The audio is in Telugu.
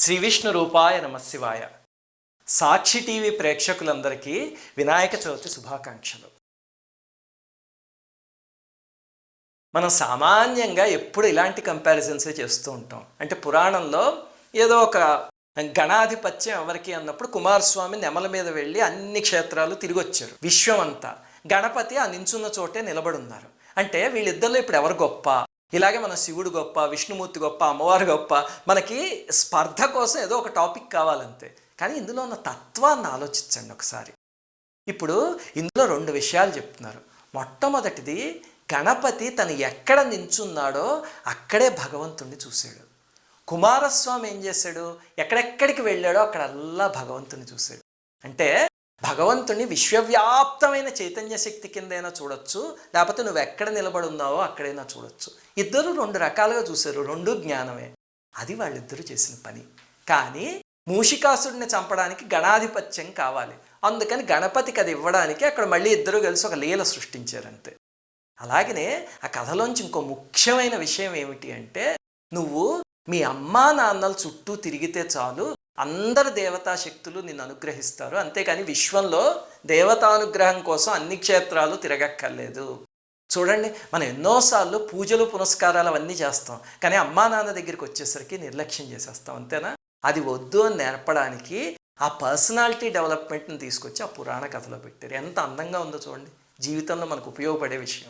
శ్రీ విష్ణు రూపాయ నమశివాయ సాక్షి టీవీ ప్రేక్షకులందరికీ వినాయక చవితి శుభాకాంక్షలు. మనం సామాన్యంగా ఎప్పుడు ఇలాంటి కంపారిజన్సే చేస్తూ ఉంటాం. అంటే పురాణంలో ఏదో ఒక గణాధిపత్యం ఎవరికి అన్నప్పుడు కుమారస్వామి నెమల మీద వెళ్ళి అన్ని క్షేత్రాలు తిరిగి వచ్చారు విశ్వం అంతా గణపతి ఆ నించున్న చోటే నిలబడున్నారు. అంటే వీళ్ళిద్దరిలో ఇప్పుడు ఎవరు గొప్ప? ఇలాగే మన శివుడు గొప్ప విష్ణుమూర్తి గొప్ప అమ్మవారు గొప్ప మనకి స్పర్ధ కోసం ఏదో ఒక టాపిక్ కావాలంతే. కానీ ఇందులో ఉన్న తత్వాన్ని ఆలోచించండి ఒకసారి. ఇప్పుడు ఇందులో రెండు విషయాలు చెప్తున్నారు. మొట్టమొదటిది గణపతి తను ఎక్కడ నించున్నాడో అక్కడే భగవంతుణ్ణి చూశాడు. కుమారస్వామి ఏం చేశాడు? ఎక్కడెక్కడికి వెళ్ళాడో అక్కడల్లా భగవంతుని చూశాడు. అంటే భగవంతుని విశ్వవ్యాప్తమైన చైతన్య శక్తి కిందైనా చూడొచ్చు లేకపోతే నువ్వు ఎక్కడ నిలబడి ఉన్నావో అక్కడైనా చూడొచ్చు. ఇద్దరు రెండు రకాలుగా చూశారు రెండు జ్ఞానమే. అది వాళ్ళిద్దరూ చేసిన పని. కానీ మూషికాసుడిని చంపడానికి గణాధిపత్యం కావాలి. అందుకని గణపతికి అది ఇవ్వడానికి అక్కడ మళ్ళీ ఇద్దరు కలిసి ఒక లీల సృష్టించారంతే. అలాగనే ఆ కథలోంచి ఇంకో ముఖ్యమైన విషయం ఏమిటి అంటే నువ్వు మీ అమ్మా నాన్నల చుట్టూ తిరిగితే చాలు అందరు దేవతా శక్తులు నిన్ను అనుగ్రహిస్తారు. అంతేకాని విశ్వంలో దేవతానుగ్రహం కోసం అన్ని క్షేత్రాలు తిరగక్కర్లేదు. చూడండి మనం ఎన్నోసార్లు పూజలు పునస్కారాలు అవన్నీ చేస్తాం. కానీ అమ్మా నాన్న దగ్గరికి వచ్చేసరికి నిర్లక్ష్యం చేసేస్తాం. అంతేనా? అది వద్దు అని నేర్పడానికి ఆ పర్సనాలిటీ డెవలప్మెంట్ని తీసుకొచ్చి ఆ పురాణ కథలో పెట్టారు. ఎంత అందంగా ఉందో చూడండి. జీవితంలో మనకు ఉపయోగపడే విషయం.